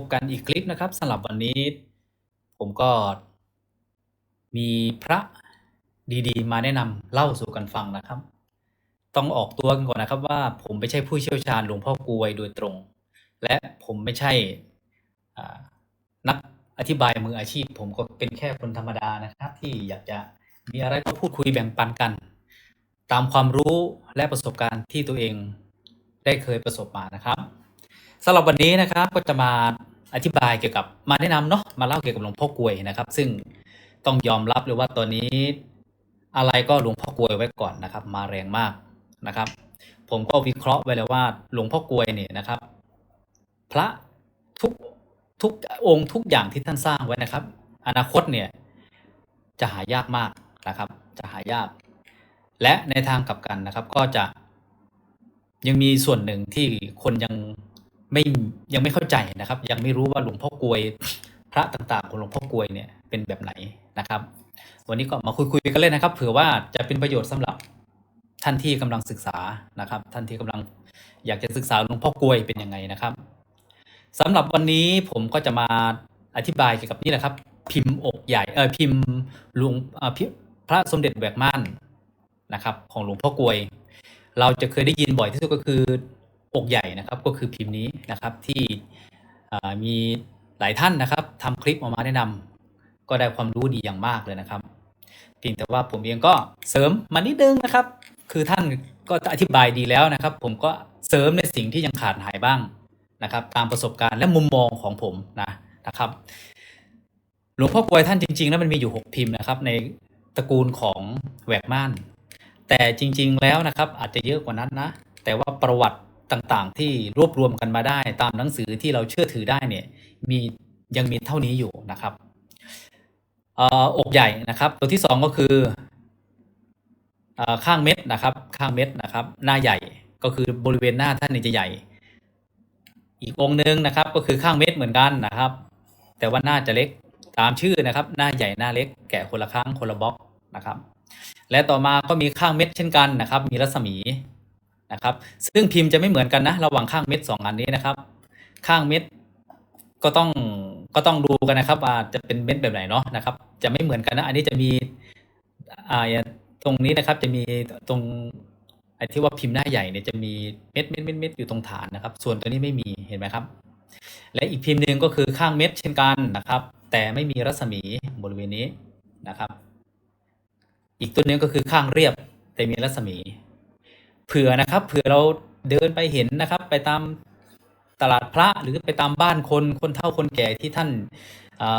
บกันอีกคลิปนะครับสำหรับวันนี้ ผมก็ มีพระดีๆ มาแนะนำเล่าสู่กันฟังนะครับ ต้องออกตัวกันก่อนนะครับว่าผมไม่ใช่ผู้เชี่ยวชาญหลวงพ่อกลวยโดยตรง และผมไม่ใช่นักอธิบายมืออาชีพ ผมก็เป็นแค่คนธรรมดานะครับ ที่อยากจะมีอะไรก็พูดคุยแบ่งปันกัน ตามความรู้และประสบการณ์ที่ตัวเองได้เคยประสบมานะครับสำหรับวันนี้นะครับก็จะมา อธิบายเกี่ยวกับมาแนะนำเนาะมาเล่าเกี่ยวกับหลวงพ่อกวยนะครับ ซึ่งต้องยอมรับเลยว่าตอนนี้อะไรก็หลวงพ่อกวยไว้ก่อนนะครับ มาแรงมากนะครับ ผมก็วิเคราะห์ไว้แล้วว่าหลวงพ่อกวยเนี่ยนะครับ พระทุกทุกองค์ทุกอย่างที่ท่านสร้างไว้นะครับ อนาคตเนี่ยจะหายากมากนะครับ จะหายาก และในทางกลับกันนะครับก็จะยังมีส่วนหนึ่งที่คนยัง ไม่ยังไม่เข้าใจนะครับ ยังไม่รู้ว่าหลวงพ่อกลวยพระต่างๆของหลวงพ่อกลวยเนี่ยเป็นแบบไหนนะครับ วันนี้ก็มาคุยๆกันเลยนะครับ เผื่อว่าจะเป็นประโยชน์สำหรับท่านที่กำลังศึกษานะครับ ท่านที่กำลังอยากจะศึกษาหลวงพ่อกลวยเป็นยังไงนะครับสำหรับวันนี้ผมก็จะมาอธิบายเกี่ยวกับนี่แหละครับ พิมพ์อกใหญ่เออพิมพ์หลวงอ่าพิพระสมเด็จแหวกม่านนะครับ ของหลวงพ่อกลวย เราจะเคยได้ยินบ่อยที่สุดก็คือ อกใหญ่นะครับก็คือพิมพ์นี้นะครับที่มีหลายท่านนะครับทำคลิปออกมาแนะนำก็ได้ความรู้ดีอย่างมากเลยนะครับเพียงแต่ว่าผมเองก็เสริมมานิดนึงนะครับ คือท่านก็อธิบายดีแล้วนะครับ ผมก็เสริมในสิ่งที่ยังขาดหายบ้างนะครับ ตามประสบการณ์และมุมมองของผมนะนะครับหลวงพ่อกวยท่านจริง ๆ แล้วมันมีอยู่ 6 พิมพ์นะครับ ในตระกูลของแหวกม่าน แต่จริง ๆ แล้วนะครับ อาจจะเยอะกว่านั้นนะ แต่ว่าประวัติ ต่างๆ ที่รวบรวมกันมาได้ ตามหนังสือที่เราเชื่อถือได้เนี่ยมียังมีเท่านี้อยู่นะครับอกใหญ่นะครับ ตัวที่สองก็คือข้างเม็ดนะครับ ข้างเม็ดนะครับ หน้าใหญ่ก็คือบริเวณหน้าท่านจะใหญ่ อีกองค์หนึ่งนะครับ ก็คือข้างเม็ดเหมือนกันนะครับ แต่ว่าหน้าจะเล็กตามชื่อนะครับ หน้าใหญ่หน้าเล็กแกะคนละครั้งคนละบล็อกนะครับ และต่อมาก็มีข้างเม็ดเช่นกันนะครับ มีรัศมี นะครับ ซึ่งพิมพ์จะไม่เหมือนกันนะ ระหว่างข้างเม็ดสองอันนี้นะครับ ข้างเม็ดก็ต้องก็ต้องดูกันนะครับว่าจะเป็นเม็ดแบบไหนเนาะนะครับ จะไม่เหมือนกันนะ อันนี้จะมีอ่าตรงนี้นะครับจะมีตรงไอ้ที่ว่าพิมพ์หน้าใหญ่เนี่ยจะมีเม็ดเม็ดเม็ดเม็ดอยู่ตรงฐานนะครับ ส่วนตัวนี้ไม่มีเห็นไหมครับ และอีกพิมพ์หนึ่งก็คือข้างเม็ดเช่นกันนะครับ แต่ไม่มีรัศมีบริเวณนี้นะครับ อีกตัวนึงก็คือข้างเรียบแต่มีรัศมี เผื่อนะครับเผื่อเราเดินไปเห็นนะครับ ไปตามตลาดพระหรือไปตามบ้านคนคนเฒ่าคนแก่ที่ท่าน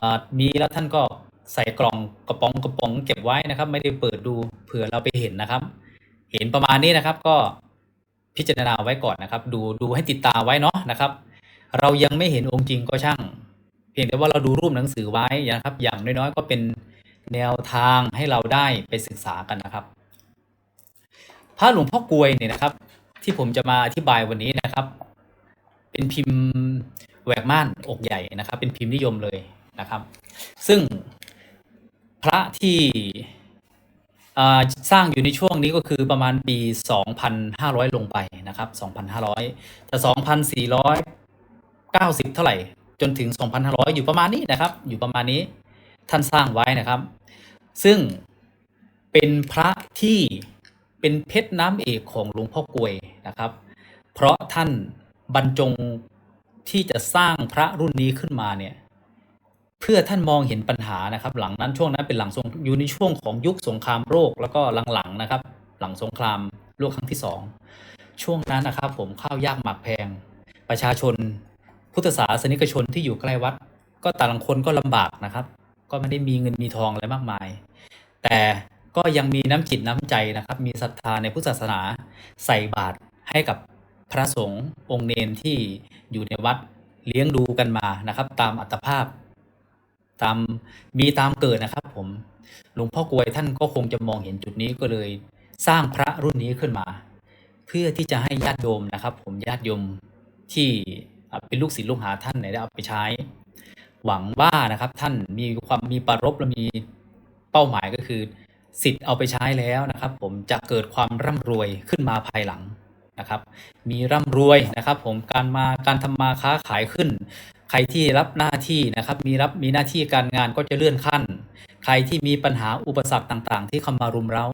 ามีแล้วท่านก็ใส่กล่องกระป๋องกระป๋องเก็บไว้นะครับ ไม่ได้เปิดดูเผื่อเราไปเห็นนะครับ เห็นประมาณนี้นะครับก็พิจารณาไว้ก่อนนะครับ ดูดูให้ติดตาไว้เนาะนะครับ เรายังไม่เห็นองค์จริงก็ช่าง เพียงแต่ว่าเราดูรูปหนังสือไว้นะครับ อย่างน้อยๆ ก็เป็นแนวทางให้เราได้ไปศึกษากันนะครับ พระหลวงพ่อกวยเนี่ยนะครับ ที่ผมจะมาอธิบายวันนี้นะครับ เป็นพิมพ์แหวกม่านอกใหญ่นะครับ เป็นพิมพ์นิยมเลยนะครับ ซึ่งพระที่สร้างอยู่ในช่วงนี้ก็คือประมาณปี 2,500 ลงไปนะครับ 2,500 แต่ 2,490 เท่าไหร่ จนถึง 2,500 อยู่ประมาณนี้นะครับ อยู่ประมาณนี้ท่านสร้างไว้นะครับ ซึ่งเป็นพระที่ เป็นเพชรน้ำเอกของหลวงพ่อกวยนะครับ เพราะท่านบรรจงที่จะสร้างพระรุ่นนี้ขึ้นมาเนี่ยเพื่อท่านมองเห็นปัญหานะครับ หลังนั้นช่วงนั้นเป็นหลังสงอยู่ในช่วงของยุคสงครามโรคแล้วก็หลังๆนะครับ หลังสงครามโลกครั้งที่สองช่วงนั้นนะครับ ผมข้าวยากหมากแพง ประชาชน พุทธศาสนิกชนที่อยู่ใกล้วัด ก็แต่ละคนก็ลำบากนะครับ ก็ไม่ได้มีเงินมีทองอะไรมากมาย แต่ ก็ยังมีน้ำจิตน้ำใจนะครับ มีศรัทธาในพุทธศาสนาใส่บาตรให้กับพระสงฆ์องค์เนนที่อยู่ในวัดเลี้ยงดูกันมานะครับ ตามอัตภาพ ตามมีตามเกิดนะครับ ผมหลวงพ่อกวยท่านก็คงจะมองเห็นจุดนี้ก็เลย สร้างพระรุ่นนี้ขึ้นมา เพื่อที่จะให้ญาติโยมนะครับ ผมญาติโยมที่เป็นลูกศิษย์ลูกหาท่านเนี่ยได้เอาไปใช้ หวังว่านะครับท่านมีความมีปรารภและมีเป้าหมายก็คือ สิทธิ์เอาไปใช้แล้วนะครับ ผมจะเกิดความร่ำรวยขึ้นมาภายหลังนะครับ มีร่ำรวยนะครับ ผมการมาการทำมาค้าขายขึ้น ใครที่รับหน้าที่นะครับ มีรับมีหน้าที่การงานก็จะเลื่อนขั้น ใครที่มีปัญหาอุปสรรคต่างๆ ที่เข้ามารุมเร้า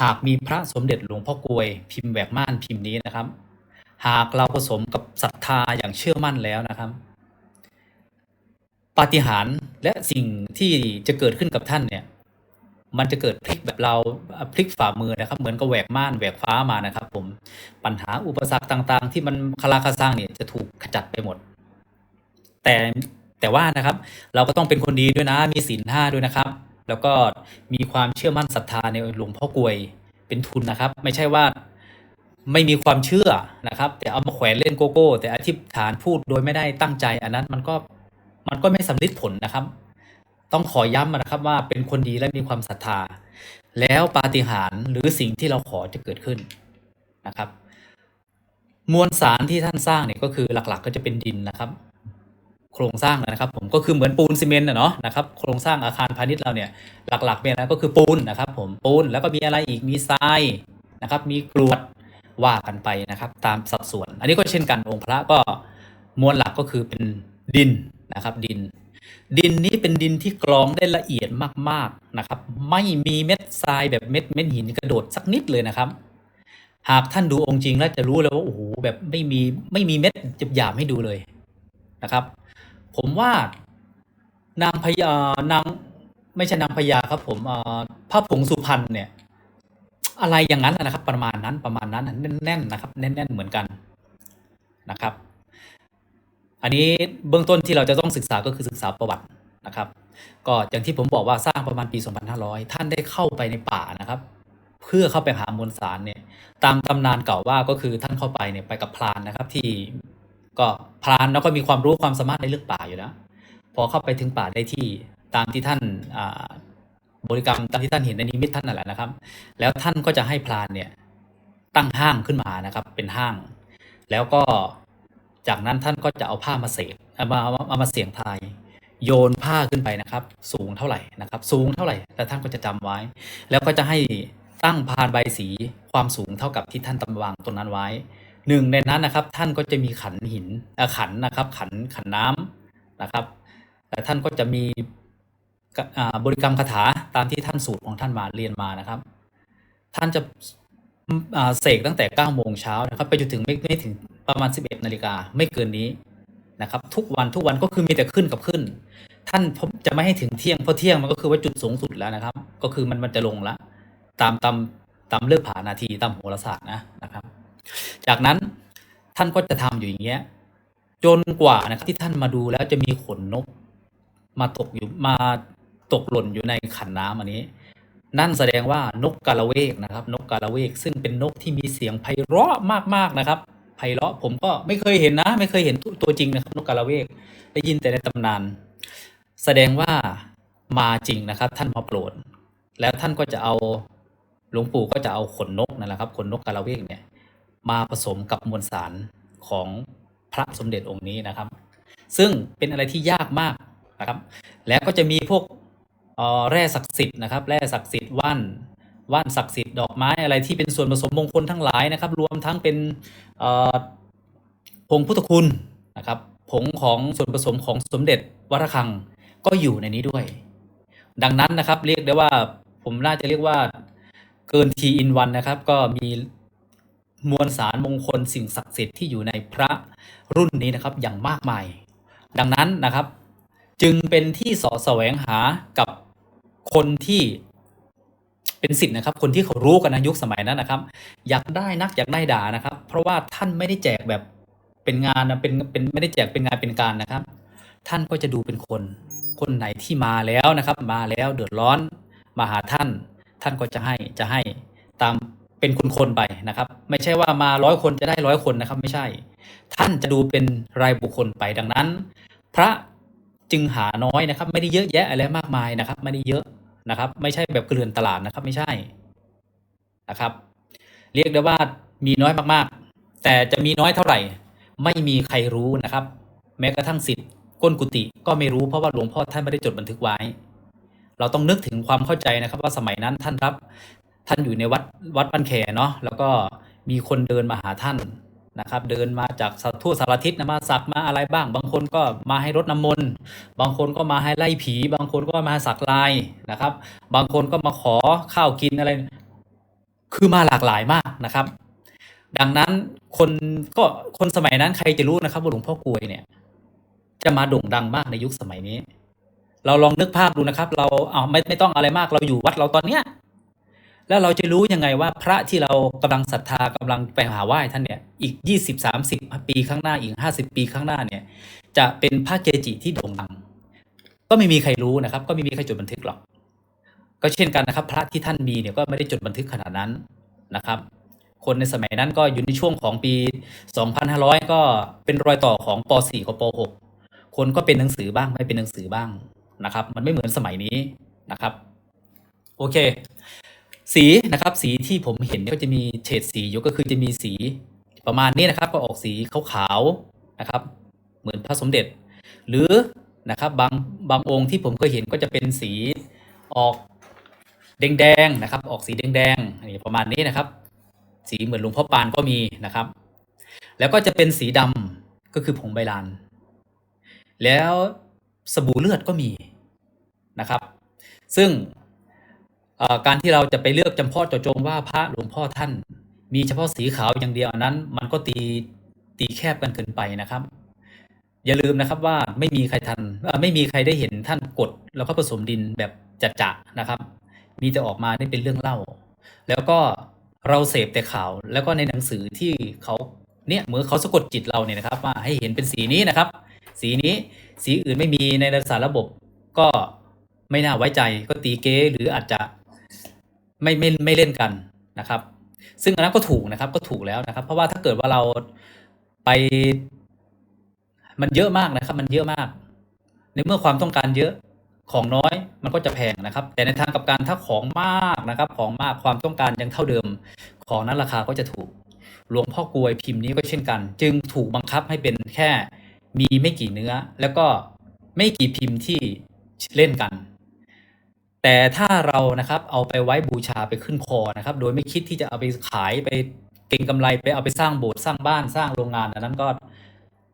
หากมีพระสมเด็จหลวงพ่อกลวย พิมพ์แหวกม่านพิมพ์นี้นะครับ หากเราผสมกับศรัทธาอย่างเชื่อมั่นแล้วนะครับปาฏิหาริย์และสิ่งที่จะเกิดขึ้นกับท่านเนี่ย มันจะเกิดพลิกแบบเราพลิกฝ่ามือนะครับ เหมือนกับแหวกม่านแหวกฟ้ามานะครับ ผมปัญหาอุปสรรคต่าง ๆ ที่มันคลาคาซังเนี่ยจะถูกขจัดไปหมด แต่แต่ว่านะครับ เราก็ต้องเป็นคนดีด้วยนะ มีศีลห้าด้วยนะครับ แล้วก็มีความเชื่อมั่นศรัทธาในหลวงพ่อกวยเป็นทุนนะครับ ไม่ใช่ว่าไม่มีความเชื่อนะครับ แต่เอามาแขวนเล่นโกโก้ แต่อธิษฐานพูดโดยไม่ได้ตั้งใจ อันนั้นมันก็มันก็ไม่สำลิดผลนะครับ ต้องขอย้ำนะครับว่าเป็นคนดีและมีความศรัทธา แล้วปาฏิหาริย์หรือสิ่งที่เราขอจะเกิดขึ้นนะครับ มวลสารที่ท่านสร้างเนี่ยก็คือหลักๆ ก็จะเป็นดินนะครับ โครงสร้างนะครับ ผมก็คือเหมือนปูนซีเมนต์นะเนาะนะครับโครงสร้างอาคารพาณิชย์เราเนี่ยหลักๆเนี่ยนะก็คือปูนนะครับ ผมปูนแล้วก็มีอะไรอีกมีทรายนะครับ มีกรวดว่ากันไปนะครับ ตามสัดส่วน อันนี้ก็เช่นกันองค์พระก็มวลหลักก็คือเป็นดินนะครับ ดิน ดินนี้เป็นดินที่กรองได้ละเอียดมากๆนะครับ ไม่มีเม็ดทรายแบบเม็ดเม็ดหินกระโดดสักนิดเลยนะครับ หากท่านดูองค์จริงแล้วจะรู้เลยว่าโอ้โหแบบไม่มีไม่มีเม็ดหยาบๆให้ดูเลยนะครับ ผมว่านางพญานางไม่ใช่นางพญาครับ ผมพระผงสุพรรณเนี่ย อะไรอย่างนั้นนะครับ ประมาณนั้นประมาณนั้นแน่นๆนะครับ แน่น ๆ เหมือนกันนะครับ อันนี้เบื้องต้นที่เราจะต้องศึกษาก็คือศึกษาประวัตินะครับ ก็อย่างที่ผมบอกว่าสร้างประมาณปี 2500 ท่านได้เข้าไปในป่านะครับ เพื่อเข้าไปหามวลสารเนี่ยตามตำนานเก่าว่าก็คือท่านเข้าไปเนี่ยไปกับพรานนะครับ ที่ก็พรานแล้วก็มีความรู้ความสามารถในเรื่องป่าอยู่แล้วพอเข้าไปถึงป่าได้ที่ตามที่ท่านอ่าบริกรรมตามที่ท่านเห็นในนิมิตท่านนั่นแหละนะครับ แล้วท่านก็จะให้พรานเนี่ยตั้งห้างขึ้นมานะครับ เป็นห้าง แล้วก็ จากนั้นท่านก็จะเอาผ้ามาเสกเอามาเอามาเสียงทาย โยนผ้าขึ้นไปนะครับ สูงเท่าไหร่นะครับ สูงเท่าไหร่แต่ท่านก็จะจำไว้ แล้วก็จะให้ตั้งพานใบสีความสูงเท่ากับที่ท่านตำวางตรงนั้นไว้หนึ่งในนั้นนะครับ ท่านก็จะมีขันหินขันนะครับ ขันขันน้ำนะครับแต่ท่านก็จะมีบริกรรมคาถาตามที่ท่านสูตรของท่านมาเรียนมานะครับ ท่านจะ เสกตั้งแต่9โมงเช้านะครับไปจนถึงไม่ไม่ถึงประมาณ 11นาฬิกาไม่เกินนี้นะครับ ทุกวันทุกวันก็คือมีแต่ขึ้นกับขึ้น ท่านผมจะไม่ให้ถึงเที่ยงเพราะเที่ยงมันก็คือว่าจุดสูงสุดแล้วนะครับ ก็คือมันมันจะลงละตามตามตามเลือกผานาทีตามโหราศาสตร์นะนะครับ จากนั้นท่านก็จะทำอยู่อย่างเงี้ยจนกว่านะครับที่ท่านมาดูแล้วจะมีขนนก มาตกอยู่มาตกหล่นอยู่ในขันน้ำอันนี้ นั่นแสดงว่านกกาละเวกนะครับ นกกาละเวกซึ่งเป็นนกที่มีเสียงไพเราะมากๆนะครับไพเราะผมก็ไม่เคยเห็นนะ ไม่เคยเห็นตัวตัวจริงนะครับนกกาละเวกได้ยินแต่ในตำนาน แสดงว่ามาจริงนะครับ ท่านมาโปรด แล้วท่านก็จะเอาหลวงปู่ก็จะเอาขนนกนั่นแหละครับขนนกกาละเวกเนี่ยมาผสมกับมวลสารของพระสมเด็จองค์นี้นะครับ ซึ่งเป็นอะไรที่ยากมากนะครับ แล้วก็จะมีพวก แร่ศักดิ์สิทธิ์นะครับแร่ศักดิ์สิทธิ์ว่านว่านศักดิ์สิทธิ์ดอกไม้อะไรที่เป็นส่วนผสมมงคลทั้งหลายนะครับ รวมทั้งเป็นผงพุทธคุณนะครับผงของส่วนผสมของสมเด็จวัดระฆังก็อยู่ในนี้ด้วย ดังนั้นนะครับเรียกได้ว่าผมน่าจะเรียกว่าเกินทีอินวันนะครับ ก็มีมวลสารมงคลสิ่งศักดิ์สิทธิ์ที่อยู่ในพระรุ่นนี้นะครับอย่างมากมาย ดังนั้นนะครับ จึงเป็นที่สอแสวงหากับ คนที่เป็นสิทธิ์นะครับ คนที่เขารู้กันนะยุคสมัยนั้นนะครับ อยากได้นักอยากได้ด่านะครับ เพราะว่าท่านไม่ได้แจกแบบเป็นงานนะเป็นเป็นไม่ได้แจกเป็นงานเป็นการนะครับ ท่านก็จะดูเป็นคน คนไหนที่มาแล้วนะครับ มาแล้วเดือดร้อนมาหาท่าน ท่านก็จะให้จะให้ตามเป็นคนๆไปนะครับ ไม่ใช่ว่ามาร้อยคนจะได้ร้อยคนนะครับ ไม่ใช่ ท่านจะดูเป็นรายบุคคลไปดังนั้น พระจึงหาน้อยนะครับ ไม่ได้เยอะแยะอะไรมากมายนะครับ ไม่ได้เยอะ นะครับ ไม่ใช่แบบเกลื่อนตลาดนะครับ ไม่ใช่นะครับ เรียกได้ว่ามีน้อยมากๆ แต่จะมีน้อยเท่าไหร่ ไม่มีใครรู้นะครับ แม้กระทั่งสิทธิ์ก้นกุฏิก็ไม่รู้เพราะว่าหลวงพ่อท่านไม่ได้จดบันทึกไว้ เราต้องนึกถึงความเข้าใจนะครับ ว่าสมัยนั้นท่านรับท่านอยู่ในวัดวัดบ้านแขเนาะแล้วก็มีคนเดินมาหาท่าน นะครับ เดินมาจากทั่วสารทิศนะมาสักมาอะไรบ้าง บางคนก็มาให้รดน้ำมนต์บางคนก็มาให้ไล่ผี บางคนก็มาสักลายนะครับ บางคนก็มาขอข้าวกินอะไร คือมาหลากหลายมากนะครับ ดังนั้นคนก็คนสมัยนั้นใครจะรู้นะครับว่าหลวงพ่อกลวยเนี่ย จะมาโด่งดังมากในยุคสมัยนี้ เราลองนึกภาพดูนะครับ เราเอาไม่ไม่ต้องอะไรมากเราอยู่วัดเราตอนเนี้ย แล้วเราจะรู้ยังไงว่าพระที่เรากำลังศรัทธากำลังไปหาไหว้ท่านเนี่ยอีก 20 30 ปีข้างหน้าอีก 50 ปีข้างหน้าเนี่ยจะเป็นพระเกจิที่โด่งดัง ก็ไม่มีใครรู้นะครับ ก็ไม่มีใครจดบันทึกหรอก ก็เช่นกันนะครับ พระที่ท่านมีเนี่ยก็ไม่ได้จดบันทึกขนาดนั้นนะครับ คนในสมัยนั้นก็อยู่ในช่วงของปี 2500 ก็เป็นรอยต่อของป .4 กับป .6 คนก็เป็นหนังสือบ้างไม่เป็นหนังสือบ้างนะครับ มันไม่เหมือนสมัยนี้นะครับ โอเค สีนะครับ สีที่ผมเห็นก็จะมีเฉดสีอยู่ก็คือจะมีสีประมาณนี้นะครับ ก็ออกสีขาวๆนะครับ เหมือนพระสมเด็จ หรือนะครับบางบางองค์ที่ผมเคยเห็นก็จะเป็นสีออกแดงๆนะครับ ออกสีแดงๆนี่ประมาณนี้นะครับ สีเหมือนหลวงพ่อปานก็มีนะครับ แล้วก็จะเป็นสีดำก็คือผงใบลาน แล้วสบู่เลือดก็มีนะครับ ซึ่ง การที่เราจะไปเลือกจำเพาะเจาะจงว่าพระหลวงพ่อท่าน มีเฉพาะสีขาวอย่างเดียวนั้น มันก็ตีตีแคบกันเกินไปนะครับ อย่าลืมนะครับว่าไม่มีใครทันไม่มีใครได้เห็นท่านกด แล้วก็ผสมดินแบบจัดจะนะครับ มีแต่ออกมาได้เป็นเรื่องเล่า แล้วก็เราเสพแต่ข่าวแล้วก็ในหนังสือที่เขาเนี่ยเหมือนเขาสะกดจิตเราเนี่ยนะครับว่าให้เห็นเป็นสีนี้นะครับ สีนี้สีอื่นไม่มีในสารระบบก็ไม่น่าไว้ใจก็ตีเก๊หรืออาจจะ ไม่ไม่ไม่เล่นกันนะครับ ซึ่งอันนั้นก็ถูกนะครับ ก็ถูกแล้วนะครับ เพราะว่าถ้าเกิดว่าเราไป มันเยอะมากนะครับ มันเยอะมาก ในเมื่อความต้องการเยอะของน้อยมันก็จะแพงนะครับ แต่ในทางกับการถ้าของมากนะครับ ของมากความต้องการยังเท่าเดิม ของนั้นราคาก็จะถูก หลวงพ่อกลวยพิมพ์นี้ก็เช่นกัน จึงถูกบังคับให้เป็นแค่มีไม่กี่เนื้อ แล้วก็ไม่กี่พิมพ์ที่เล่นกัน แต่ถ้าเรานะครับเอาไปไว้บูชาไปขึ้นคอนะครับ โดยไม่คิดที่จะเอาไปขายไปเก็งกำไรไปเอาไปสร้างโบสถ์สร้างบ้านสร้างโรงงานอันนั้นก็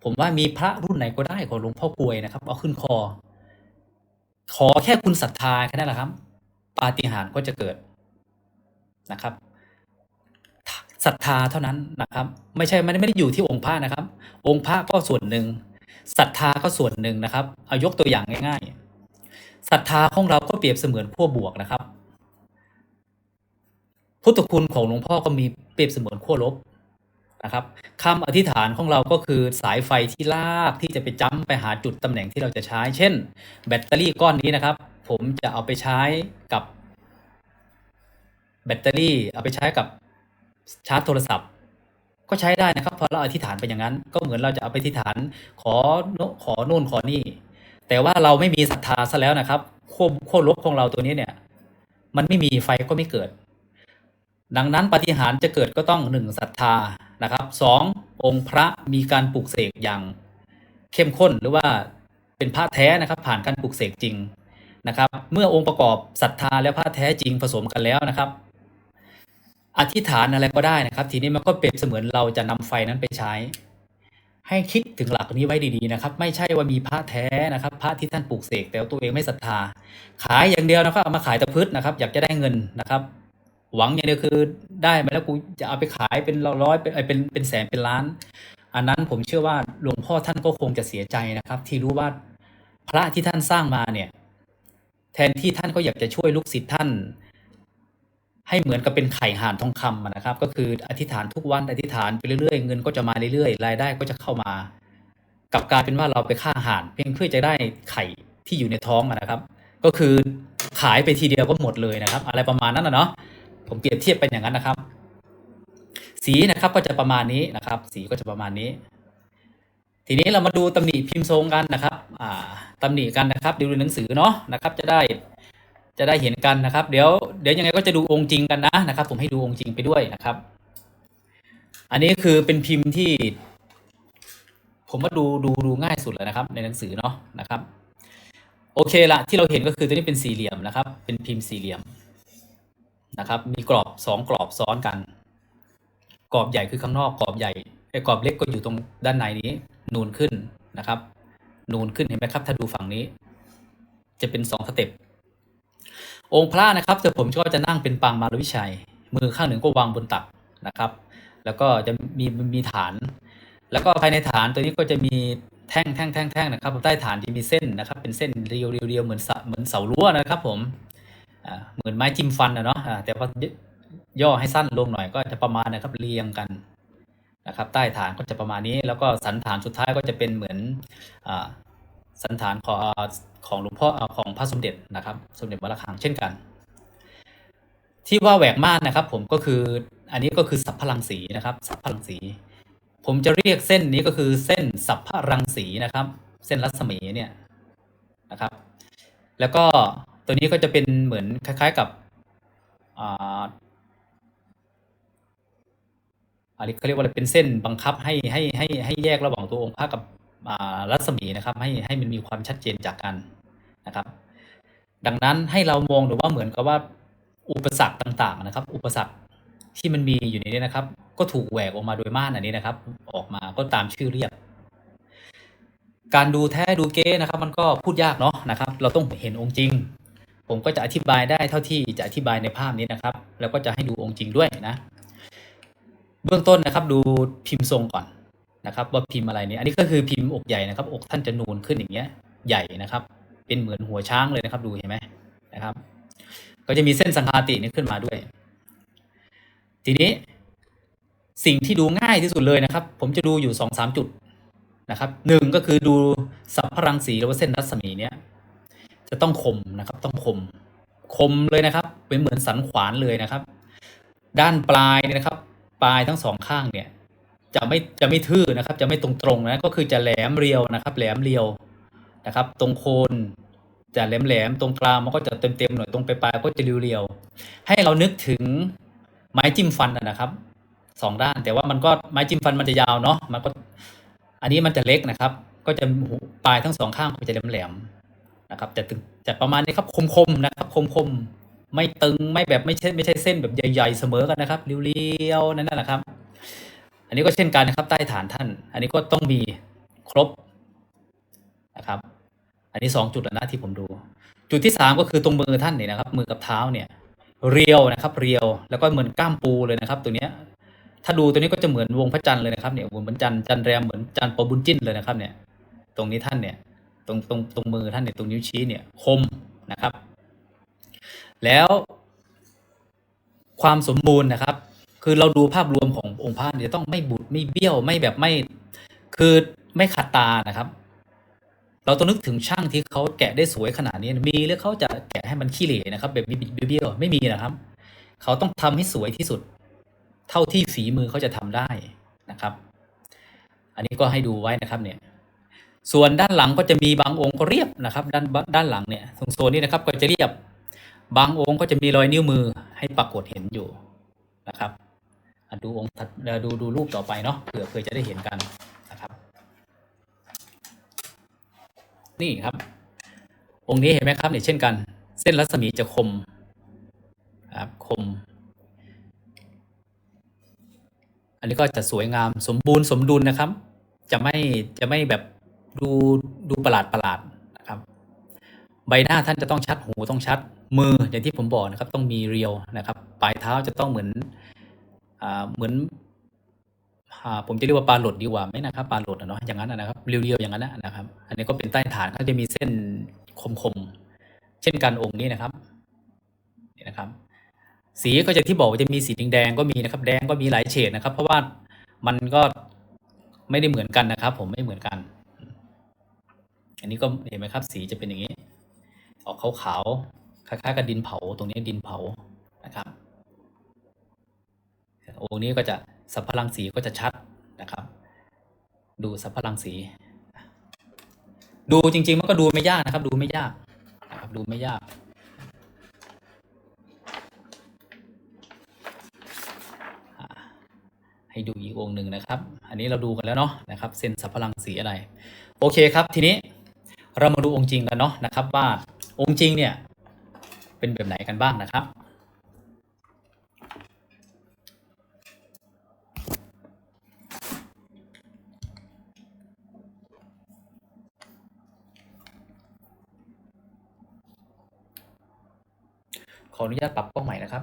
ผมว่ามีพระรุ่นไหนก็ได้ของหลวงพ่อกวยนะครับ เอาขึ้นคอ ขอแค่คุณศรัทธาแค่นั้นแหละครับ ปาฏิหาริย์ก็จะเกิดนะครับศรัทธาเท่านั้นนะครับ ไม่ใช่ไม่ได้ไม่ได้อยู่ที่องค์พระนะครับ องค์พระก็ส่วนหนึ่งศรัทธาก็ส่วนหนึ่งนะครับ เอายกตัวอย่างง่าย ๆ ศรัทธาของเราก็เปรียบเสมือนขั้วบวกนะครับ พุทธคุณของหลวงพ่อก็มีเปรียบเสมือนขั้วลบนะครับคำอธิษฐานของเราก็คือสายไฟที่ลากที่จะไปจ้ำไปหาจุดตำแหน่งที่เราจะใช้ เช่น แบตเตอรี่ก้อนนี้นะครับ ผมจะเอาไปใช้กับ แบตเตอรี่ เอาไปใช้กับชาร์จโทรศัพท์ ก็ใช้ได้นะครับพอเราอธิษฐานไปอย่างนั้น ก็เหมือนเราจะเอาไปอธิษฐานขอโนขอโน่นขอนี่ แต่ว่าเราไม่มีศรัทธาซะแล้วนะครับขั้วขั้วลบของเราตัวนี้เนี่ย มันไม่มีไฟก็ไม่เกิด ดังนั้นปฏิหารจะเกิดก็ต้องหนึ่งศรัทธานะครับสององค์พระมีการปลูกเสกอย่าง เข้มข้นหรือว่าเป็นพระแท้นะครับ ผ่านการปลูกเสกจริงนะครับ เมื่อองค์ประกอบศรัทธาและพระแท้จริงผสมกันแล้วนะครับ อธิษฐานอะไรก็ได้นะครับ ทีนี้มันก็เปรียบเสมือนเราจะนำไฟนั้นไปใช้ ให้คิดถึงหลักนี้ไว้ดีๆนะครับ ไม่ใช่ว่ามีพระแท้นะครับ พระที่ท่านปลูกเสกแต่ตัวเองไม่ศรัทธา ขายอย่างเดียวนะครับเอามาขายตะพืชนะครับ อยากจะได้เงินนะครับ หวังอย่างเดียวคือได้มาแล้วกูจะเอาไปขายเป็นร้อยเป็นเอ้ยเป็นเป็นแสนเป็นล้าน อันนั้นผมเชื่อว่าหลวงพ่อท่านก็คงจะเสียใจนะครับ ที่รู้ว่าพระที่ท่านสร้างมาเนี่ย แทนที่ท่านก็อยากจะช่วยลูกศิษย์ท่าน ให้เหมือนกับเป็นไข่ห่านทองคำนะครับ ก็คืออธิษฐานทุกวันอธิษฐานไปเรื่อยๆ เงินก็จะมาเรื่อยๆ รายได้ก็จะเข้ามา กลับกลายเป็นว่าเราไปฆ่าห่านเพียงเพื่อจะได้ไข่ที่อยู่ในท้องนะครับ ก็คือขายไปทีเดียวก็หมดเลยนะครับ อะไรประมาณนั้นนะเนาะผมเปรียบเทียบเป็นอย่างนั้นนะครับ สีนะครับก็จะประมาณนี้นะครับ สีก็จะประมาณนี้ ทีนี้เรามาดูตำหนิพิมพ์ทรงกันนะครับ อ่าตำหนิกันนะครับดูในหนังสือเนาะนะครับ จะได้ จะได้เห็นกันนะครับ เดี๋ยวเดี๋ยวยังไงก็จะดูองค์จริงกันนะนะครับ ผมให้ดูองค์จริงไปด้วยนะครับ อันนี้คือเป็นพิมพ์ที่ ผมว่าดูดูดูง่ายสุดเลยนะครับ ในหนังสือเนาะนะครับ โอเคละที่เราเห็นก็คือตัวนี้เป็นสี่เหลี่ยมนะครับ เป็นพิมพ์สี่เหลี่ยมนะครับ มีกรอบสองกรอบซ้อนกัน กรอบใหญ่คือข้างนอกกรอบใหญ่ไอ้กรอบเล็กก็อยู่ตรงด้านในนี้ นูนขึ้นนะครับ นูนขึ้นเห็นไหมครับ ถ้าดูฝั่งนี้ จะเป็นสองสเต็ป องค์พระนะครับแต่ผมก็จะนั่งเป็นปางมารวิชัย มือข้างหนึ่งก็วางบนตักนะครับ แล้วก็จะมีมีฐาน แล้วก็ภายในฐานตัวนี้ก็จะมีแท่งแท่งแท่งแท่งนะครับใต้ฐานจะมีเส้นนะครับ เป็นเส้นเรียวเรียวเรียวเหมือนสะเหมือนเสารั้วนะครับ ผมเหมือนไม้จิ้มฟันนะเนาะแต่ว่าย่อให้สั้นลงหน่อยก็จะประมาณนะครับเรียงกันนะครับ ใต้ฐานก็จะประมาณนี้ แล้วก็สันฐานสุดท้ายก็จะเป็นเหมือนอ สันฐานของของหลวงพ่อของพระสมเด็จนะครับ สมเด็จวัดระฆังเช่นกัน ที่ว่าแหวกม่านนะครับ ผมก็คืออันนี้ก็คือสัพพลังสีนะครับสัพพลังสี ผมจะเรียกเส้นนี้ก็คือเส้นสัพพรังสีนะครับ เส้นรัศมีเนี่ยนะครับ แล้วก็ตัวนี้ก็จะเป็นเหมือนคล้าย ๆกับอ่าอันนี้เขาเรียกว่าอะไรเป็นเส้นบังคับให้ให้ให้ให้แยกระหว่างตัวองค์พระกับ รัศมีนะครับให้ให้มันมีความชัดเจนจากกันนะครับ ดังนั้นให้เรามองดูว่าเหมือนกับว่าอุปสรรคต่างๆนะครับ อุปสรรคที่มันมีอยู่ในนี้นะครับ ก็ถูกแหวกออกมาโดยม่านอันนี้นะครับ ออกมาก็ตามชื่อเรียก การดูแท้ดูเก้นะครับ มันก็พูดยากเนาะนะครับ เราต้องเห็นองค์จริง ผมก็จะอธิบายได้เท่าที่จะอธิบายในภาพนี้นะครับ แล้วก็จะให้ดูองค์จริงด้วยนะ เบื้องต้นนะครับ ดูพิมพ์ทรงก่อน นะครับว่าพิมพ์อะไรเนี่ยอันนี้ก็คือพิมพ์อกใหญ่นะครับ อกท่านจะนูนขึ้นอย่างเงี้ยใหญ่นะครับ เป็นเหมือนหัวช้างเลยนะครับ ดูเห็นไหมนะครับ ก็จะมีเส้นสังฆาตินี่ขึ้นมาด้วย ทีนี้สิ่งที่ดูง่ายที่สุดเลยนะครับ ผมจะดูอยู่สองสามจุดนะครับหนึ่งก็คือดูสัพพรังสีหรือว่าเส้นรัศมีเนี้ยจะต้องคมนะครับ ต้องคมคมเลยนะครับเป็นเหมือนสันขวานเลยนะครับ ด้านปลายเนี่ยนะครับ ปลายทั้งสองข้างเนี่ย จะไม่จะไม่ทื่อนะครับ จะไม่ตรงตรงๆนะก็คือจะแหลมเรียวนะครับ แหลมเรียวนะครับ ตรงโคนจะแหลมแหลมๆตรงกลางมันก็จะเต็มเต็มๆหน่อยตรงปลายๆก็จะเรียวๆให้เรานึกถึงไม้จิ้มฟันนะครับสองด้านแต่ว่ามันก็ไม้จิ้มฟันมันจะยาวเนาะมันก็ อันนี้มันจะเล็กนะครับ ก็จะปลายทั้งสองข้างก็จะแหลมๆนะครับจะตึงจะประมาณนี้ครับคมๆนะครับคมๆไม่ตึงไม่แบบไม่ใช่ไม่ใช่เส้นแบบใหญ่ ๆ เสมอกันนะครับเรียวๆนั่นแหละครับ นนี้ก็เช่นกันนะครับ ใต้ฐานท่าน อันนี้ก็ต้องมีครบนะครับ อันนี้สองจุดแล้วนะที่ผมดู จุดที่สามก็คือตรงมือท่านเนี่ยนะครับ มือกับเท้าเนี่ยเรียวนะครับ เรียวแล้วก็เหมือนก้ามปูเลยนะครับ ตัวเนี้ยถ้าดูตัวนี้ก็จะเหมือนวงพระจันทร์เลยนะครับเนี่ยเหมือนจันทร์จันทร์แรมเหมือนจันทร์ปอบุญจิ้นเลยนะครับเนี่ย ตรงนี้ท่านเนี่ย ตรงตรงตรงมือท่านเนี่ยตรงนิ้วชี้เนี่ยคมนะครับ แล้วความสมบูรณ์นะครับ คือเราดูภาพรวมขององค์พระเนี่ยต้องไม่บุดไม่เบี้ยวไม่แบบไม่ คือไม่ขัดตานะครับ เราต้องนึกถึงช่างที่เขาแกะได้สวยขนาดนี้มีหรือเขาจะแกะให้มันขี้เหร่นะครับ แบบเบี้ยวไม่มีนะครับ เขาต้องทำให้สวยที่สุด เท่าที่ฝีมือเขาจะทำได้นะครับ อันนี้ก็ให้ดูไว้นะครับเนี่ยส่วนด้านหลังก็จะมีบางองค์ก็เรียบนะครับ ด้านด้านหลังเนี่ยตรงโซนนี้นะครับก็จะเรียบ บางองค์ก็จะมีรอยนิ้วมือให้ปรากฏเห็นอยู่นะครับ ดูองค์ถัดเอ่อดูดูรูปต่อไปเนาะเผื่อเผื่อจะได้เห็นกันนะครับ นี่ครับ องค์นี้เห็นไหมครับเนี่ยเช่นกัน เส้นรัศมีจะคมครับคม อันนี้ก็จะสวยงามสมบูรณ์สมดุลนะครับ จะไม่จะไม่แบบดูดูประหลาดประหลาดนะครับ ใบหน้าท่านจะต้องชัดหูต้องชัดมืออย่างที่ผมบอกนะครับ ต้องมีเรียวนะครับ ปลายเท้าจะต้องเหมือน เหมือนอ่าผมจะเรียกว่าปลาหลดดีกว่าไหมนะครับปลาหลดอะเนาะอย่างนั้นนะครับเรียวๆอย่างนั้นนะนะครับ อันนี้ก็เป็นใต้ฐานเขาจะมีเส้นคมๆเช่นกันองค์นี้นะครับนี่นะครับ สีก็จะที่บอกว่าจะมีสีแดงก็มีนะครับ แดงก็มีหลายเฉดนะครับ เพราะว่ามันก็ไม่ได้เหมือนกันนะครับ ผมไม่เหมือนกัน อันนี้ก็เห็นไหมครับ สีจะเป็นอย่างนี้ ออกขาวๆคล้ายๆกับดินเผาตรงนี้ดินเผานะครับ องค์นี้ก็จะสัพพลังสีก็จะชัดนะครับ ดูสัพพลังสี ดูจริง ๆ มันก็ดูไม่ยากนะครับ ดูไม่ยากนะครับดูไม่ยาก ให้ดูอีกองค์หนึ่งนะครับ อันนี้เราดูกันแล้วเนาะนะครับ เส้นสัพพลังสีอะไร โอเคครับทีนี้เรามาดูองค์จริงกันเนาะนะครับว่าองค์จริงเนี่ยเป็นแบบไหนกันบ้างนะครับ อ ข ออนุญาตปรับกล้องใหม่นะครับ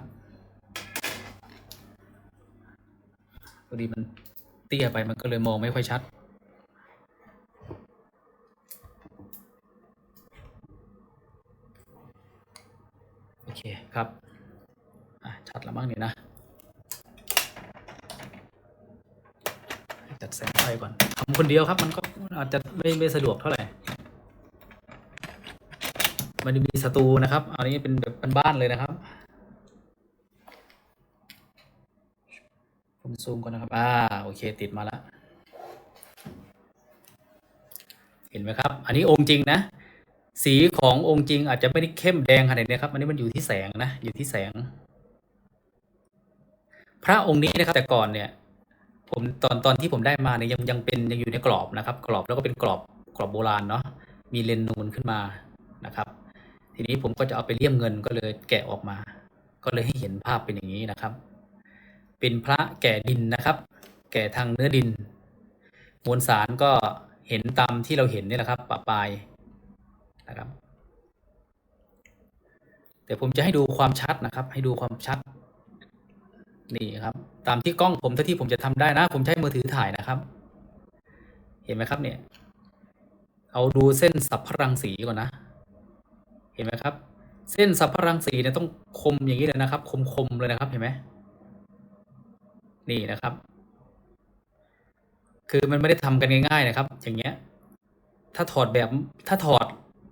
พอดีมันเตี้ยไปมันก็เลยมองไม่ค่อยชัด โอเคครับชัดแล้วมั้งเนี่ยนะ จัดแสงไฟก่อนทำคนเดียวครับ มันก็อาจจะไม่ไม่สะดวกเท่าไหร่ มันมีสตูนะครับอันนี้เป็นแบบบ้านๆเลยนะครับ ผมซูมก่อนนะครับ อ่า โอเค ติดมาแล้ว เห็นไหมครับ อันนี้องค์จริงนะ สีขององค์จริงอาจจะไม่ได้เข้มแดงขนาดนี้ครับ อันนี้มันอยู่ที่แสงนะ อยู่ที่แสง พระองค์นี้นะครับ แต่ก่อนเนี่ย ผมตอนตอนที่ผมได้มาเนี่ยยังยังเป็นยังอยู่ในกรอบนะครับ กรอบแล้วก็เป็นกรอบกรอบโบราณเนาะ มีเลนนูนขึ้นมานะครับ ทีนี้ผมก็จะเอาไปเลี่ยมเงินก็เลยแกะออกมา ก็เลยให้เห็นภาพเป็นอย่างนี้นะครับ เป็นพระแก่ดินนะครับ แก่ทางเนื้อดิน มวลสารก็เห็นตามที่เราเห็นนี่แหละครับปะปลายนะครับ แต่ผมจะให้ดูความชัดนะครับ ให้ดูความชัดนี่ครับ ตามที่กล้องผมเท่าที่ผมจะทำได้นะ ผมใช้มือถือถ่ายนะครับ เห็นไหมครับเนี่ย เอาดูเส้นสับพรังสีก่อนนะ เห็นไหมครับ เส้นสับพรังสีเนี่ยต้องคมอย่างนี้เลยนะครับ คมคมๆเลยนะครับเห็นไหมนี่นะครับ คือมันไม่ได้ทำกันง่ายๆนะครับ อย่างเงี้ย ถ้าถอดแบบถ้าถอด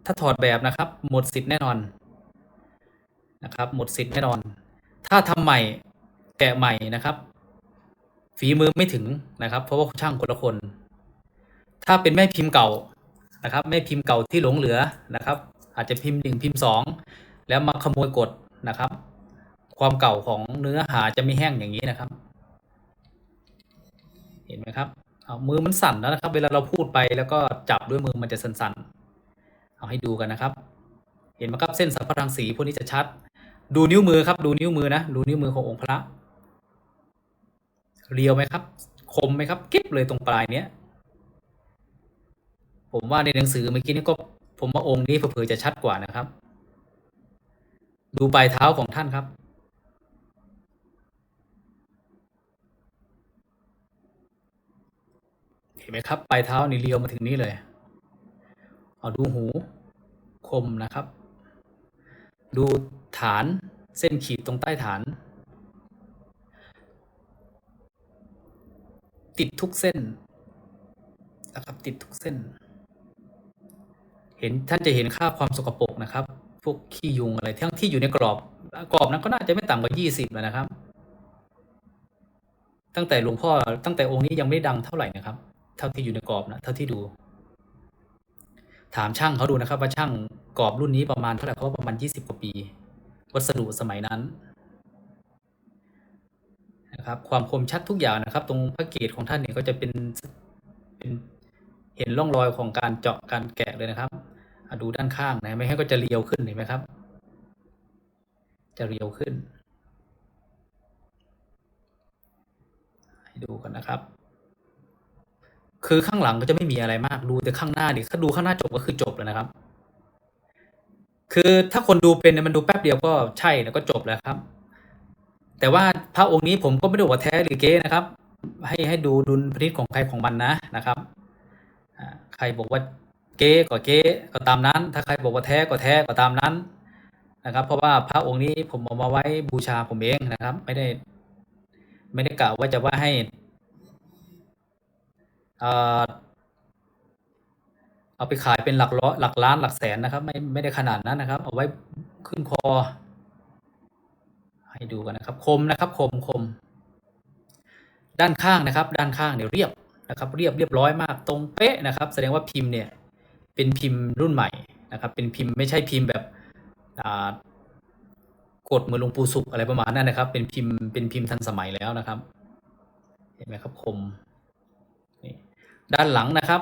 ถ้าถอดแบบนะครับ หมดสิทธิ์แน่นอนนะครับ หมดสิทธิ์แน่นอน ถ้าทำใหม่แกะใหม่นะครับ ฝีมือไม่ถึงนะครับ เพราะว่าช่างคนละคน ถ้าเป็นแม่พิมพ์เก่านะครับ แม่พิมพ์เก่าที่หลงเหลือนะครับ อาจจะพิมพ์หนึ่งพิมพ์สองแล้วมาขโมยกดนะครับ ความเก่าของเนื้อหาจะไม่แห้งอย่างนี้นะครับ เห็นไหมครับเอามือมันสั่นแล้วนะครับ เวลาเราพูดไปแล้วก็จับด้วยมือมันจะสั่นๆ เอาให้ดูกันนะครับ เห็นไหมครับเส้นสัมพันธ์สีพวกนี้จะชัด ดูนิ้วมือครับ ดูนิ้วมือนะ ดูนิ้วมือขององค์พระ เรียวไหมครับ คมไหมครับ กิ๊บเลยตรงปลายเนี้ย ผมว่าในหนังสือเมื่อกี้นี้ก็ ผมว่าองค์นี้เผือจะชัดกว่านะครับ ดูปลายเท้าของท่านครับ เห็นไหมครับปลายเท้านี่เรียวมาถึงนี้เลยเอาดูหูคมนะครับ ดูฐานเส้นขีดตรงใต้ฐาน ติดทุกเส้นนะครับติดทุกเส้น เห็นท่านจะเห็นค่าความสกปรกนะครับ พวกขี้ยุงอะไรทั้งที่อยู่ในกรอบ กรอบนั้นก็น่าจะไม่ต่ำกว่ายี่สิบแล้วนะครับ ตั้งแต่หลวงพ่อตั้งแต่องค์นี้ยังไม่ดังเท่าไหร่นะครับ เท่าที่อยู่ในกรอบนะเท่าที่ดู ถามช่างเขาดูนะครับ ว่าช่างกรอบรุ่นนี้ประมาณเท่าไหร่เขาว่าประมาณยี่สิบกว่าปี วัสดุสมัยนั้นนะครับ ความคมชัดทุกอย่างนะครับ ตรงพระเกศของท่านเนี่ยก็จะเป็นเป็นเห็นร่องรอยของการเจาะการแกะเลยนะครับ ดูด้านข้างนะไม่ให้ก็จะเรียวขึ้นเห็นไหมครับ จะเรียวขึ้น ให้ดูกันนะครับ คือข้างหลังก็จะไม่มีอะไรมากดูแต่ข้างหน้าดิถ้าดูข้างหน้าจบก็คือจบแล้วนะครับ คือถ้าคนดูเป็นเนี่ยมันดูแป๊บเดียวก็ใช่แล้วก็จบแล้วครับ แต่ว่าพระองค์นี้ผมก็ไม่ได้บอกว่าแท้หรือเก๊นะครับ ให้ให้ดูดุลพินิจของใครของมันนะนะครับใครบอกว่า เก๊ก็เก๊ก็ตามนั้น ถ้าใครบอกว่าแท้ก็แท้ก็ตามนั้นนะครับ เพราะว่าพระองค์นี้ผมเอามาไว้บูชาผมเองนะครับ ไม่ได้ ไม่ได้กล่าวว่าจะว่าให้เอ่อเอาไปขายเป็นหลักร้อยหลักล้านหลักแสนนะครับ ไม่ไม่ได้ขนาดนั้นนะครับ เอาไว้ขึ้นคอ ให้ดูกันนะครับ คมนะครับ คมคม ด้านข้างนะครับ ด้านข้างเนี่ยเรียบนะครับ เรียบเรียบร้อยมากตรงเป๊ะนะครับ แสดงว่าพิมพ์เนี่ย เป็นพิมพ์รุ่นใหม่นะครับ เป็นพิมพ์ไม่ใช่พิมพ์แบบกดมือลงปูสุขอะไรประมาณนั้นนะครับ เป็นพิมพ์เป็นพิมพ์ทันสมัยแล้วนะครับ เห็นไหมครับคมนี่ด้านหลังนะครับ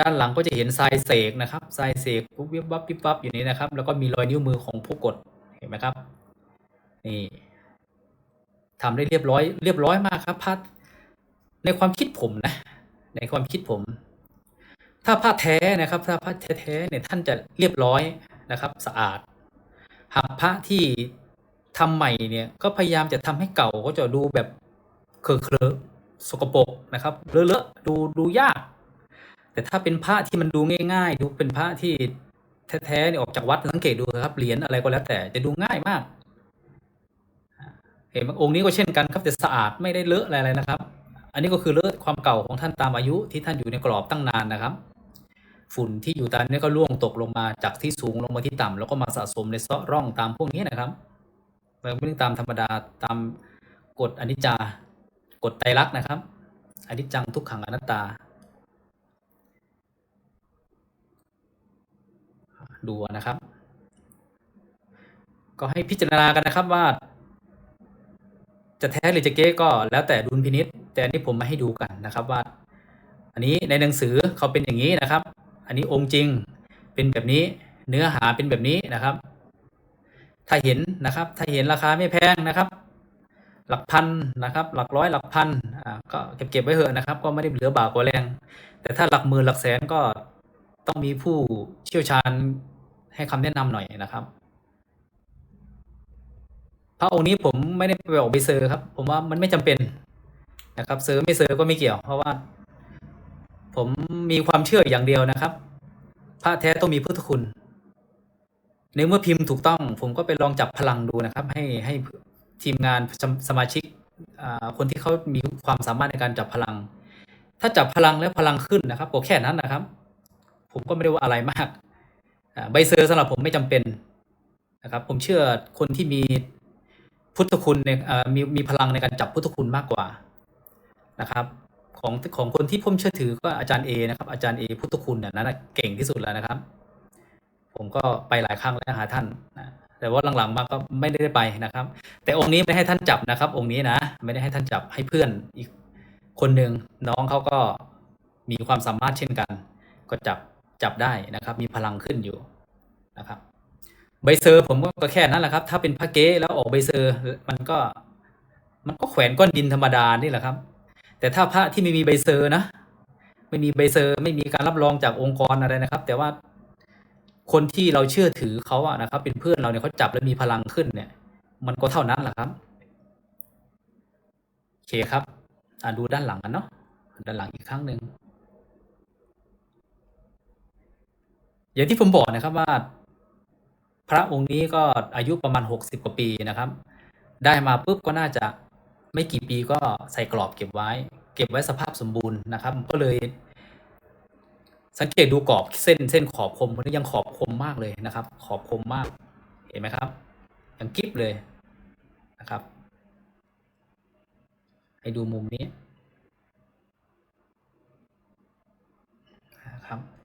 ด้านหลังก็จะเห็นทรายเสกนะครับทรายเสกปุ๊บวิบวับวิบวับอยู่นี้นะครับ แล้วก็มีรอยนิ้วมือของผู้กดเห็นไหมครับนี่ทำได้เรียบร้อย เรียบร้อยมากครับพัดในความคิดผมนะ ในความคิดผม ถ้าผ้าแท้นะครับ ถ้าผ้าแท้ๆเนี่ยท่านจะเรียบร้อยนะครับ สะอาด หากพระที่ทำใหม่เนี่ยก็พยายามจะทำให้เก่าก็จะดูแบบเคอะเคอะสกปรกนะครับเลอะเลอะดูดูยาก แต่ถ้าเป็นพระที่มันดูง่าย ๆ ดูเป็นพระที่แท้ๆเนี่ยออกจากวัดสังเกตดูครับเหรียญอะไรก็แล้วแต่จะดูง่ายมาก เห็นไหมองค์นี้ก็เช่นกันครับแต่สะอาดไม่ได้เลอะอะไรเลยนะครับ อันนี้ก็คือเลอะความเก่าของท่านตามอายุที่ท่านอยู่ในกรอบตั้งนานนะครับ ฝุ่นที่อยู่ตามนี้ก็ร่วงตกลงมาจากที่สูงลงมาที่ต่ำแล้วก็มาสะสมในเซาะร่องตามพวกนี้นะครับมันไม่ได้ตามธรรมดาตามกฎอนิจจากฎไตรลักษณ์นะครับอนิจจังทุกขังอนัตตา ดูนะครับ ก็ให้พิจารณากันนะครับว่า จะแท้หรือจะเก๊ก็แล้วแต่ดุลพินิษแต่อันนี้ผมมาให้ดูกันนะครับว่า อันนี้ในหนังสือเขาเป็นอย่างนี้นะครับ อันนี้องค์จริงเป็นแบบนี้เนื้อหาเป็นแบบนี้นะครับ ถ้าเห็นนะครับ ถ้าเห็นราคาไม่แพงนะครับ หลักพันนะครับ หลักร้อยหลักพันอ่าก็เก็บเก็บไว้เถอะนะครับ ก็ไม่ได้เหลือบากกว่าแรง แต่ถ้าหลักหมื่นหลักแสนก็ต้องมีผู้เชี่ยวชาญให้คำแนะนำหน่อยนะครับ พระองค์นี้ผมไม่ได้ไปออกไปเซอร์ครับ ผมว่ามันไม่จำเป็นนะครับ เซอร์ไม่เซอร์ก็ไม่เกี่ยว เพราะว่า ผมมีความเชื่ออย่างเดียวนะครับ พระแท้ต้องมีพุทธคุณในเมื่อพิมพ์ถูกต้อง ผมก็ไปลองจับพลังดูนะครับ ให้ให้ทีมงานสมสมาชิกคนที่เขามีความสามารถในการจับพลัง ถ้าจับพลังแล้วพลังขึ้นนะครับก็แค่นั้นนะครับ ผมก็ไม่ได้ว่าอะไรมากใบเซอร์สำหรับผมไม่จำเป็นนะครับ ผมเชื่อคนที่มีพุทธคุณในมีมีพลังในการจับพุทธคุณมากกว่านะครับ ของของคนที่ผมเชื่อถือก็อาจารย์เอนะครับอาจารย์เอพุทธคุณเนี่ยนั้นเก่งที่สุดแล้วนะครับ ผมก็ไปหลายครั้งแล้วหาท่านนะแต่ว่าหลังๆมาก็ไม่ได้ไปนะครับ แต่องค์นี้ไม่ให้ท่านจับนะครับ องค์นี้นะไม่ได้ให้ท่านจับให้เพื่อนอีกคนหนึ่งน้องเขาก็มีความสามารถเช่นกัน ก็จับจับได้นะครับ มีพลังขึ้นอยู่นะครับ ใบเซอร์ผมก็แค่นั้นแหละครับ ถ้าเป็นพระเก๊แล้วออกใบเซอร์มันก็มันก็แขวนก้อนดินธรรมดานี่แหละครับ แต่ถ้าพระที่ไม่มีใบเซอร์นะ ไม่มีใบเซอร์ ไม่มีการรับรองจากองค์กรอะไรนะครับ แต่ว่าคนที่เราเชื่อถือเขาอะนะครับ เป็นเพื่อนเราเนี่ยเขาจับแล้วมีพลังขึ้นเนี่ย มันก็เท่านั้นแหละครับโอเคครับอ่าดูด้านหลังกันเนาะด้านหลังอีกครั้งหนึ่งอย่างที่ผมบอกนะครับว่า พระองค์นี้ก็อายุประมาณหกสิบกว่าปีนะครับ ได้มาปุ๊บก็น่าจะ ไม่กี่ปีก็ใส่กรอบเก็บไว้ เก็บไว้สภาพสมบูรณ์นะครับ ก็เลย สังเกตดูกรอบเส้นเส้นขอบคมคนนี้ยังขอบคมมากเลยนะครับ ขอบคมมาก เห็นไหมครับยังกริบเลยนะครับ ให้ดูมุมนี้นะครับ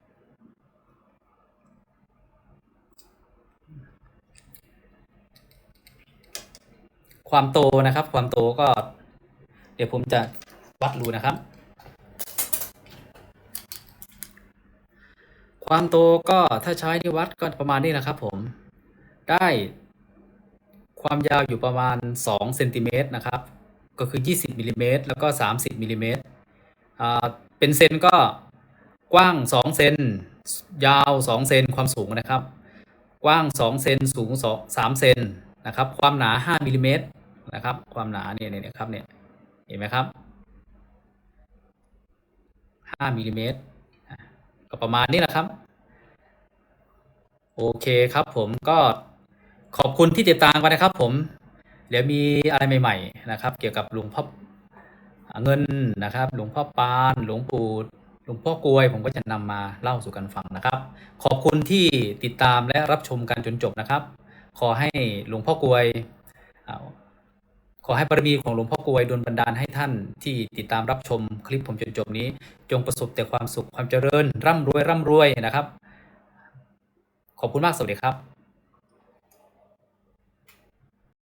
ความโตนะครับ ความโตก็ เดี๋ยวผมจะวัดดูนะครับ ความโตก็ถ้าใช้ที่วัดก็ประมาณนี้นะครับ ผม ได้ความยาวอยู่ประมาณ2เซนติเมตรนะครับ ก็คือ 20มิลลิเมตรแล้วก็ 30มิลลิเมตรอ่าเป็นเซนก็กว้าง 2 เซนยาว 2 เซนความสูงนะครับ กว้าง 2 เซนสูง2 3เซนนะครับ ความหนา 5มิลลิเมตร นะครับ ความหนาเนี่ยเนี่ยครับเนี่ยเห็นไหมครับ5มิลลิเมตรก็ประมาณนี้แหละครับ โอเคครับผมก็ขอบคุณที่ติดตามกันนะครับผม เดี๋ยวมีอะไรใหม่ ๆ นะครับ เกี่ยวกับหลวงพ่อเงินนะครับ หลวงพ่อปานหลวงปู่หลวงพ่อกลวยผมก็จะนำมาเล่าสู่กันฟังนะครับ ขอบคุณที่ติดตามและรับชมกันจนจบนะครับ ขอให้หลวงพ่อกลวยอ ขอให้บารมีของหลวงพ่อกลวยดลบันดาลให้ท่านที่ติดตามรับชมคลิปผมจนจบนี้ จงประสบแต่ความสุขความเจริญ ร่ำรวยร่ำรวยนะครับ ขอบคุณมากสวัสดีครับ